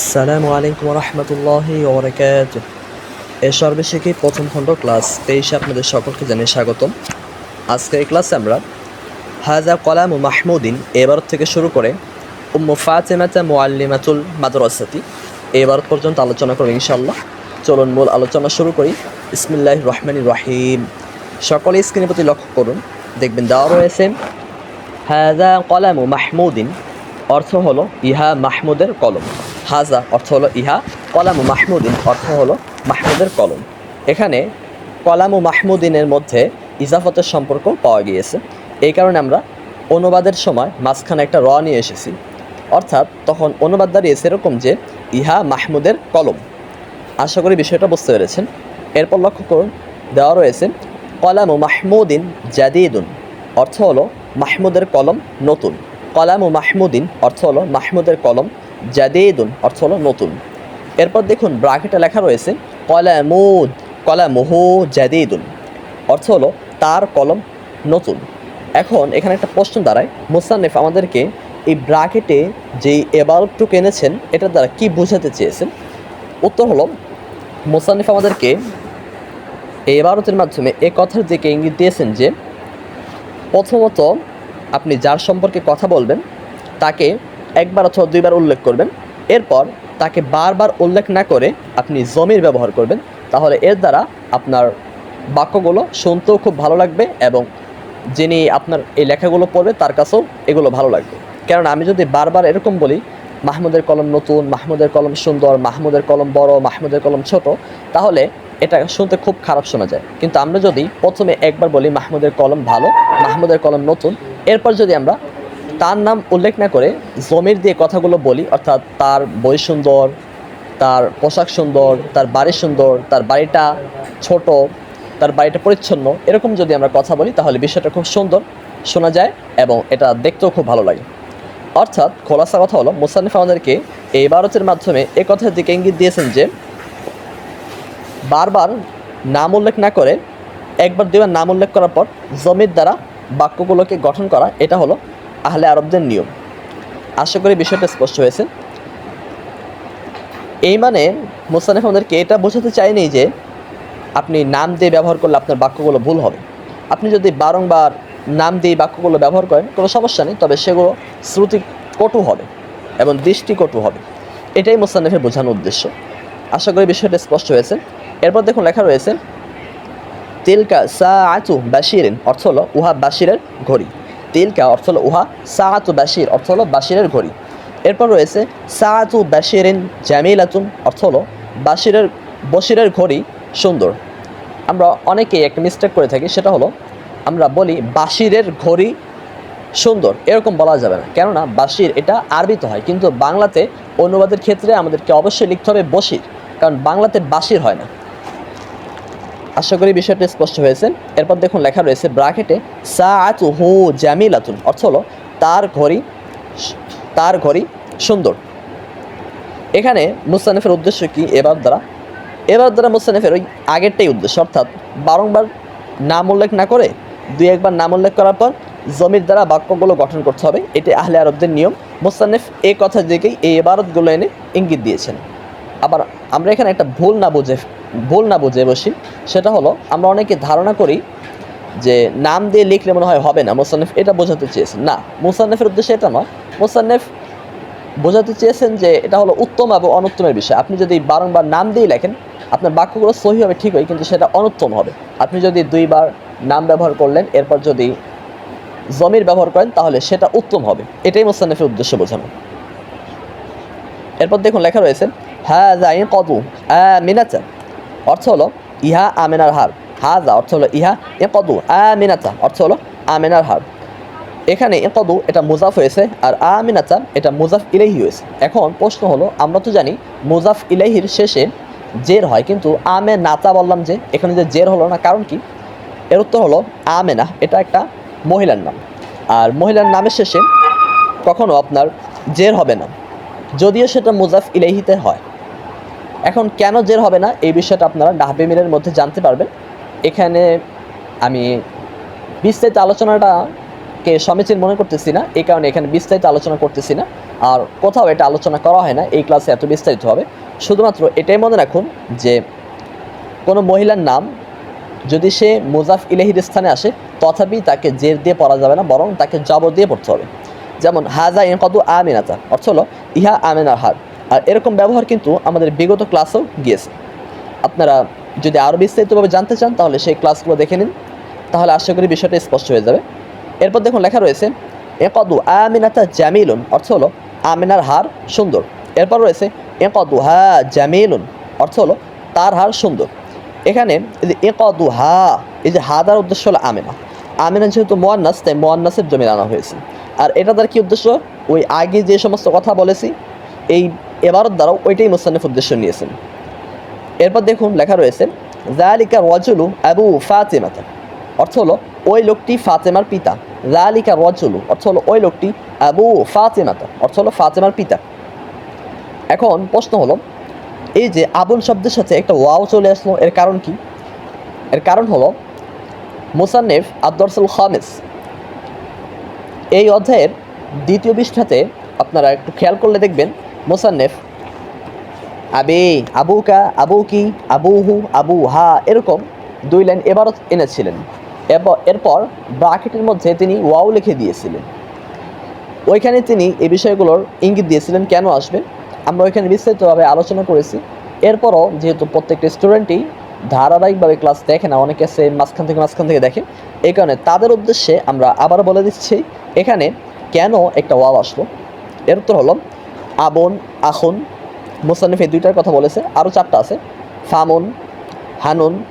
আসসালামু আলাইকুম রহমতুল্লাহি ওবরাকাত। এ সর্বশেষে প্রথম খণ্ড ক্লাস তেইশে আপনাদের সকলকে জানিয়ে স্বাগতম। আজকে এই ক্লাসে আমরা হাজা কলাম মাহমুদিন, এবার থেকে শুরু করে উম্মু ফাতেমাতা মুআল্লিমাতুল মাদ্রাসাতি, এবার পর্যন্ত আলোচনা করব ইনশাল্লাহ চলুন মূল আলোচনা শুরু করি। ইসমিল্লাহ রহমান রহিম। সকলে স্ক্রিনের প্রতি লক্ষ্য করুন। দেখবেন দেওয়া রয়েছে হাজা কলাম মাহমুদিন, অর্থ হলো ইহা মাহমুদের কলম। হাজা অর্থ হলো ইহা, কলাম মাহমুদিন অর্থ হলো মাহমুদের কলম। এখানে কলাম ও মাহমুদিনের মধ্যে ইজাফতের সম্পর্ক পাওয়া গিয়েছে। এই কারণে আমরা অনুবাদের সময় মাঝখানে একটা র নিয়ে এসেছি। অর্থাৎ তখন অনুবাদ দাঁড়িয়েছে এরকম যে, ইহা মাহমুদের কলম। আশা করি বিষয়টা বুঝতে পেরেছেন। এরপর লক্ষ্য করুন, দেওয়া রয়েছে, কলাম মাহমুদিন জাদিদুন, অর্থ হলো মাহমুদের কলম নতুন। কলাম মাহমুদিন অর্থ হলো মাহমুদের কলম জাদিদুন, অর্থ হলো নতুন। এরপর দেখুন ব্রাকেটে লেখা রয়েছে, কলামুদ, কলামুহু জাদিদুন অর্থ হলো তার কলম নতুন। এখন এখানে একটা প্রশ্ন দাঁড়ায়, মুসান্নেফ আমাদেরকে এই ব্রাকেটে যেই এবারটুকু এনেছেন এটার দ্বারা কি বোঝাতে চেয়েছেন? উত্তর হলো, মোসান্নিফ আমাদেরকে এবারতের মাধ্যমে এ কথার দিকে ইঙ্গিত দিয়েছেন যে, প্রথমত আপনি যার সম্পর্কে কথা বলবেন, তাকে একবার অথবা দুইবার উল্লেখ করবেন। এরপর তাকে বারবার উল্লেখ না করে আপনি জমির ব্যবহার করবেন। তাহলে এর দ্বারা আপনার বাক্যগুলো শুনতেও খুব ভালো লাগবে এবং যিনি আপনার এই লেখাগুলো পড়বে তার কাছেও এগুলো ভালো লাগবে। কারণ আমি যদি বারবার এরকম বলি, মাহমুদের কলম নতুন, মাহমুদের কলম সুন্দর, মাহমুদের কলম বড়, মাহমুদের কলম ছোট, তাহলে এটা শুনতে খুব খারাপ শোনা যায়। কিন্তু আমরা যদি প্রথমে একবার বলি মাহমুদের কলম ভালো, মাহমুদের কলম নতুন, এরপর যদি আমরা তার নাম উল্লেখ না করে জমির দিয়ে কথাগুলো বলি, অর্থাৎ তার বই সুন্দর, তার পোশাক সুন্দর, তার বাড়ি সুন্দর, তার বাড়িটা ছোট, তার বাড়িটা পরিচ্ছন্ন, এরকম যদি আমরা কথা বলি তাহলে বিষয়টা খুব সুন্দর শোনা যায় এবং এটা দেখতেও খুব ভালো লাগে। অর্থাৎ খোলাসা কথা হলো মুসানিফ আমাদেরকে এই ইবারতের মাধ্যমে এ কথার দিকে ইঙ্গিত দিয়েছেন যে, বারবার নাম উল্লেখ না করে, একবার দুইবার নাম উল্লেখ করার পর জমির দ্বারা বাক্যগুলোকে গঠন করা, এটা হলো আহলে আরবদের নিয়ম। আশা করি বিষয়টা স্পষ্ট হয়েছে। এই মানে মুসানিফ আমাদেরকে এটা বোঝাতে চাইনি যে আপনি নাম দিয়ে ব্যবহার করলে আপনার বাক্যগুলো ভুল হবে। আপনি যদি বারংবার নাম দিয়ে বাক্যগুলো ব্যবহার করেন, কোনো সমস্যা নেই, তবে সেগুলো শ্রুতি কটু হবে এবং দৃষ্টি কটু হবে। এটাই মোসান্নেফের বোঝানোর উদ্দেশ্য। আশা করি বিষয়টা স্পষ্ট হয়েছে। এরপর দেখুন লেখা রয়েছে, তিলকা সা আচু বাসিরেন অর্থ হলো উহা বাসিরের ঘড়ি। তিলকা, অর্থ হলো উহা সা আচু বাশির, অর্থ হলো বাশিরের ঘড়ি। এরপর রয়েছে সা আচু বাশিরেন জামিলাতুন, অর্থ হলো বাশিরের, বশিরের ঘড়ি সুন্দর। আমরা অনেকেই একটা মিস্টেক করে থাকি, সেটা হলো আমরা বলি বাশিরের ঘড়ি সুন্দর। এরকম বলা যাবে না। কেননা বাশির এটা আরবিতে হয়, কিন্তু বাংলাতে অনুবাদের ক্ষেত্রে আমাদেরকে অবশ্যই লিখতে হবে বশির, কারণ বাংলাতে বাশির হয় না। আশা করি বিষয়টা স্পষ্ট হয়েছে। এরপর দেখুন, লেখা রয়েছে ব্রাকেটে সা আতু হু জামিলাতুন অর্থ হলো তার ঘড়ি তার ঘড়ি সুন্দর। এখানে মুসানিফের উদ্দেশ্য কি? এবার দ্বারা এবার দ্বারা মুসানিফের ওই আগেরটাই উদ্দেশ্য, অর্থাৎ বারংবার নাম উল্লেখ না করে দুই একবার নাম উল্লেখ করার পর জমির দ্বারা বাক্যগুলো গঠন করতে হবে। এটি আহলে আরবদের নিয়ম। মুসানিফ এ কথার দিকেই এই এবারতগুলো এনে ইঙ্গিত দিয়েছেন। আবার আমরা এখানে একটা ভুল না বুঝে ভুল না বুঝে বসি, সেটা হলো আমরা অনেকে ধারণা করি যে নাম দিয়ে লিখলে মনে হয় হবে না, মুসান্নেফ এটা বোঝাতে চেয়েছেন। না, মুসান্নেফের উদ্দেশ্য এটা নয়। মুসান্নেফ বোঝাতে চেয়েছেন যে এটা হলো উত্তম এবং অনুত্তমের বিষয়। আপনি যদি বারংবার নাম দিয়ে লেখেন, আপনার বাক্যগুলো সহি হবে, ঠিক হয়, কিন্তু সেটা অনুত্তম হবে। আপনি যদি দুইবার নাম ব্যবহার করলেন, এরপর যদি জমির ব্যবহার করেন, তাহলে সেটা উত্তম হবে। এটাই মোসান্নেফের উদ্দেশ্য বোঝানো। এরপর দেখুন, লেখা রয়েছে হ্যাঁ জাইন কদু হ্যাঁ মিনাচা। অর্থ হলো ইহা আমেনার হার। হাজা অর্থ হলো ইহা এ কদু আমিনাচা অর্থ হলো আমেনার হার। এখানে কদু এটা মুজাফ হয়েছে আর আমিনাচা এটা মুজাফ ইলাহি হয়েছে। এখন প্রশ্ন হলো, আমরা তো জানি মুজাফ ইলাহির শেষে জের হয়, কিন্তু আমে নাচা বললাম যে এখানে যে জের হলো না, কারণ কি? এর উত্তর হলো আমেনা, এটা একটা মহিলার নাম। আর মহিলার নামের শেষে কখনো আপনার জের হবে না। যদিও সেটা মুজাফ ইলাহিতে হয়। এখন কেন জের হবে না? এই বিষয়টা আপনারা ডাহবে মিলের মধ্যে জানতে পারবেন। এখানে আমি বিস্তারিত আলোচনাটা কে সমীচীন মনে করতেছি না, এই কারণে এখানে বিস্তারিত আলোচনা করতেছি না। আর কোথাও এটা আলোচনা করা হয় না, এই ক্লাসে এত বিস্তারিত হবে। শুধুমাত্র এটাই মনে রাখুন যে, কোনো মহিলার নাম যদি সে মুজাফ ইলেহির স্থানে আসে, তথাপি তাকে জের দিয়ে পড়া যাবে না, বরং তাকে জবর দিয়ে পড়তে হবে। যেমন হাজা কত আমিনাতা, অর্থ হলো, ইহা আমিনার হার আর এরকম ব্যবহার কিন্তু আমাদের বিগত ক্লাসেও গিয়েছে। আপনারা যদি আরও বিস্তারিতভাবে জানতে চান, তাহলে সেই ক্লাসগুলো দেখে নিন। তাহলে আশা করি বিষয়টা স্পষ্ট হয়ে যাবে। এরপর দেখুন, লেখা রয়েছে, একদু আমিনাতা জামিলুন অর্থ হলো, আমিনার হার সুন্দর এরপর রয়েছে, একদু হা জামিলুন অর্থ হলো, তার হার সুন্দর এখানে এই যে, একদু হা এই যে, হা দ্বার উদ্দেশ্য হলো, আমিনা আমিনা যেহেতু মোয়ান্নাস, তাই মোয়ান্নাসের জমি আনা হয়েছে। আর এটা তার কী উদ্দেশ্য? ওই আগে যে সমস্ত কথা বলেছি, এই এবারত দ্বারাও ওইটাই মুসান্নিফ উদ্দেশ্য নিয়েছেন। এরপর দেখুন লেখা রয়েছে জালিকা রজুলু আবু ফাতেমাতা। অর্থ হলো, ওই লোকটি ফাতেমার পিতা। জালিকা রজুলু, অর্থ হলো, ওই লোকটি আবু ফাতেমাতা। অর্থ হলো, ফাতেমার পিতা। এখন প্রশ্ন হলো, এই যে আবুল শব্দের সাথে একটা ওয়াও চলে আসলো, এর কারণ কি? এর কারণ হলো, মুসান্নেফ আদরসুল খামিস, এই অধ্যায়ের দ্বিতীয় পৃষ্ঠাতে আপনারা একটু খেয়াল করলে দেখবেন মোসান্নেফ, আবে, আবুকা, আবুকি, আবুহু আবু হা এরকম দুই লাইন এবারও এনেছিলেন। এরপর ব্রাকেটের মধ্যে তিনি ওয়াও লিখে দিয়েছিলেন। ওইখানে তিনি এই বিষয়গুলোর ইঙ্গিত দিয়েছিলেন, কেন আসবেন আমরা ওইখানে বিস্তারিতভাবে আলোচনা করেছি। এরপরও যেহেতু প্রত্যেকটা স্টুডেন্টই ধারাবাহিকভাবে ক্লাস দেখে না, অনেকে আছে মাঝখান থেকে মাঝখান থেকে দেখে, এই কারণে তাদের উদ্দেশ্যে আমরা আবার বলে দিচ্ছি, এখানে কেন একটা ওয়াও আসলো? এর উত্তর হলো আবন, আখন মুসানিফ এই দুইটার কথা বলেছে। আরও চারটা আছে। ফামন, হানুন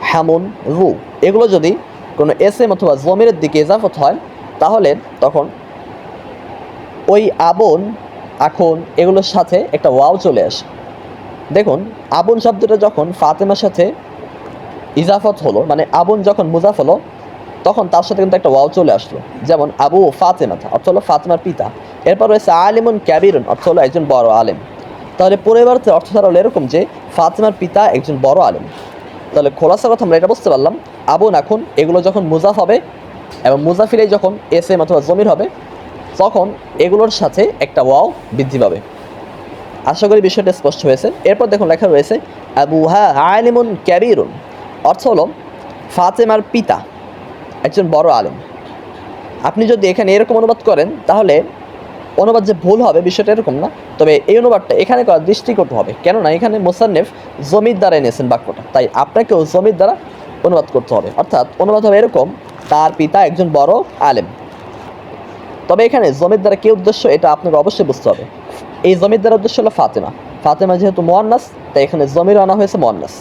হ্যামুন রু। এগুলো যদি কোনো এস এম অথবা জমিরের দিকে এজাফত হয়, তাহলে তখন ওই আবন, আখন এগুলোর সাথে একটা ওয়াও চলে আসে। দেখুন, আবন শব্দটা যখন ফাতেমার সাথে ইজাফত হলো মানে আবন যখন মুজাফ হলো, তখন তার সাথে কিন্তু একটা ওয়াও চলে আসলো। যেমন আবু ফাতেমাথা অর্থ হলো ফাতেমার পিতা। এরপর রয়েছে আলিমুন ক্যাবিরুন অর্থ হলো একজন বড় আলেম। তাহলে পরিবারতে অর্থ ছাড়া হলো এরকম যে, ফাতেমার পিতা একজন বড় আলেম। তাহলে খোলাসা কথা আমরা এটা বুঝতে পারলাম আবুন এখন এগুলো যখন মুজাফ হবে, এবং মুজাফিলে যখন এস এম অথবা জমির হবে, তখন এগুলোর সাথে একটা ওয়াও বৃদ্ধি পাবে। আশা করি বিষয়টা স্পষ্ট হয়েছে। এরপর দেখুন লেখা রয়েছে, আবু হা আলিমুন ক্যাবিরুন অর্থ হলো ফাতেমার পিতা, একজন বড় আলেম। আপনি যদি এখানে এরকম অনুবাদ করেন, তাহলে অনুবাদ যে ভুল হবে, বিষয়টা এরকম না। তবে এই অনুবাদটা এখানে করা দৃষ্টিকটু হবে। কেননা এখানে মোসান্নেফ জমির দ্বারা এনেছেন বাক্যটা। তাই আপনাকেও জমির দ্বারা অনুবাদ করতে হবে। অর্থাৎ অনুবাদ হবে এরকম, তার পিতা একজন বড় আলেম। তবে এখানে জমির দ্বারা কি উদ্দেশ্য, এটা আপনাকে অবশ্যই বুঝতে হবে। এই জমির দ্বারা উদ্দেশ্য হলো ফাতেমা। ফাতেমা যেহেতু মোয়ান্নাস তাই এখানে জমির আনা হয়েছে মোয়ান্নাস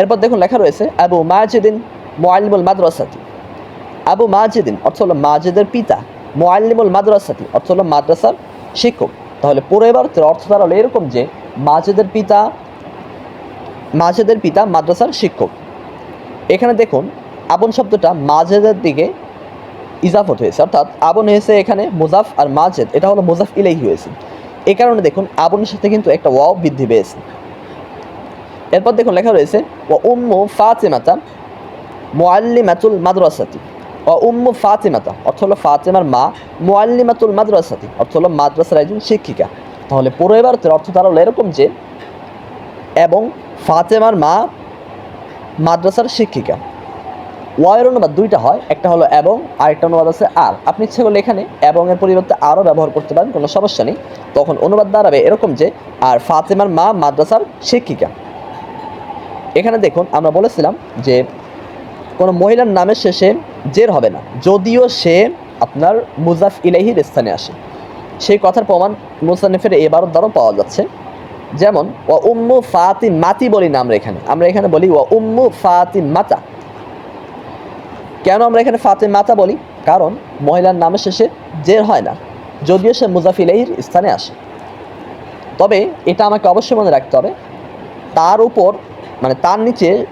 এরপর দেখুন লেখা রয়েছে, আবু মাজিদিন মোয়ালিমুল মাদ্রাসাতি। আবু মাজিদিন, অর্থ হলো মাজিদের পিতা। মোয়াল্লিমুল মাদ্রাসাটি অর্থ হলো মাদ্রাসার শিক্ষক। তাহলে পুরো এবার অর্থ হলো এরকম যে মাজেদের পিতা মাজিদের পিতা মাদ্রাসার শিক্ষক। এখানে দেখুন, আবন শব্দটা মাজেদের দিকে ইজাফত হয়েছে। অর্থাৎ আবন হয়েছে এখানে মুজাফ আর মাজেদ এটা হলো মুজাফ ইলেহি হয়েছে। এ কারণে দেখুন, আবনের সাথে কিন্তু একটা ওয়াও বৃদ্ধি পেয়েছে। এরপর দেখুন লেখা রয়েছে ও উম্মু ফাতেমাতা মোয়াল্লিমাতুল মাদ্রাসাতি। উম্মু ফাতেমাতা, অর্থ হলো ফাতেমার মা মোয়াল্লিমাতুল মাদ্রাসাতি, অর্থ হলো মাদ্রাসার একজন শিক্ষিকা। তাহলে পুরো এবারতের অর্থ তারা হলো এরকম যে, এবং ফাতেমার মা মাদ্রাসার শিক্ষিকা। ওয়ের অনুবাদ দুইটা হয়, একটা হলো এবং, আরেকটা অনুবাদ আছে আর। আপনি ইচ্ছে করলে এখানে এবং এর পরিবর্তে আরও ব্যবহার করতে পারেন, কোনো সমস্যা নেই। তখন অনুবাদ দাঁড়াবে এরকম যে, আর ফাতেমার মা মাদ্রাসার শিক্ষিকা। এখানে দেখুন, আমরা বলেছিলাম যে কোনো মহিলার নামের শেষে জের হবে না। যদিও সে আপনার মুজাফ ইলাহির স্থানে আসে। সেই কথার প্রমাণ মুসানিফের এবারও দ্বারাও পাওয়া যাচ্ছে। যেমন ও উম্মু ফাতি মাতি বলি না আমরা এখানে। আমরা এখানে বলি ও উম্মু ফাতি মাতা কেন আমরা এখানে ফাতে মাতা বলি? কারণ, মহিলার নামের শেষে জের হয় না। যদিও সে মুজাফিলাইর স্থানে আসে। তবে এটা আমাকে অবশ্যই মনে রাখতে হবে, তার উপর মানে তার নিচে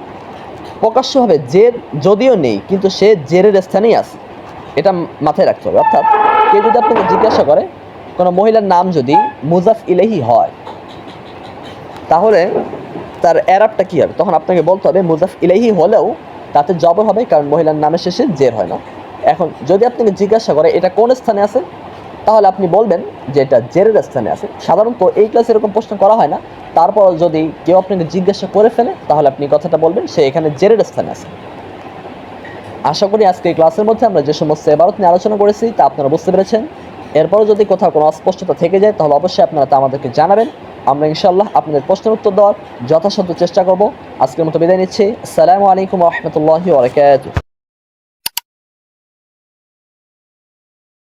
প্রকাশ্যভাবে জের যদিও নেই, কিন্তু সে জেরের স্থানেই আছে। এটা মাথায় রাখতে হবে। অর্থাৎ কেউ যদি আপনাকে জিজ্ঞাসা করে, কোনো মহিলার নাম যদি মুজাফ ইলেহি হয়, তাহলে তার অ্যারাবটা কী হবে? তখন আপনাকে বলতে হবে, মুজাফ ইলেহি হলেও তাতে জবর হবে, কারণ মহিলার নামের শেষে জের হয় না। এখন যদি আপনাকে জিজ্ঞাসা করে, এটা কোন স্থানে আছে? তাহলে আপনি বলবেন যে এটা জেরের স্থানে আছে। সাধারণত এই ক্লাসে এরকম প্রশ্ন করা হয় না। তারপর যদি কেউ আপনাকে জিজ্ঞাসা করে ফেলে, তাহলে আপনি কথাটা বলবেন, সে এখানে জেরের স্থানে আছে। আশা করি আজকে ক্লাসের মধ্যে আমরা যে সমস্ত এবারত নিয়ে আলোচনা করেছি, তা আপনারা বুঝতে পেরেছেন। এরপরও যদি কোথাও কোনো অস্পষ্টতা থেকে যায়, তাহলে অবশ্যই আপনারা তা আমাদেরকে জানাবেন। আমরা ইনশাল্লাহ আপনাদের প্রশ্নের উত্তর দেওয়ার যথাসাধ্য চেষ্টা করব। আজকের মতো বিদায় নিচ্ছি। আসসালামু আলাইকুম রহমতুল্লাহি ওবরাকাতুহু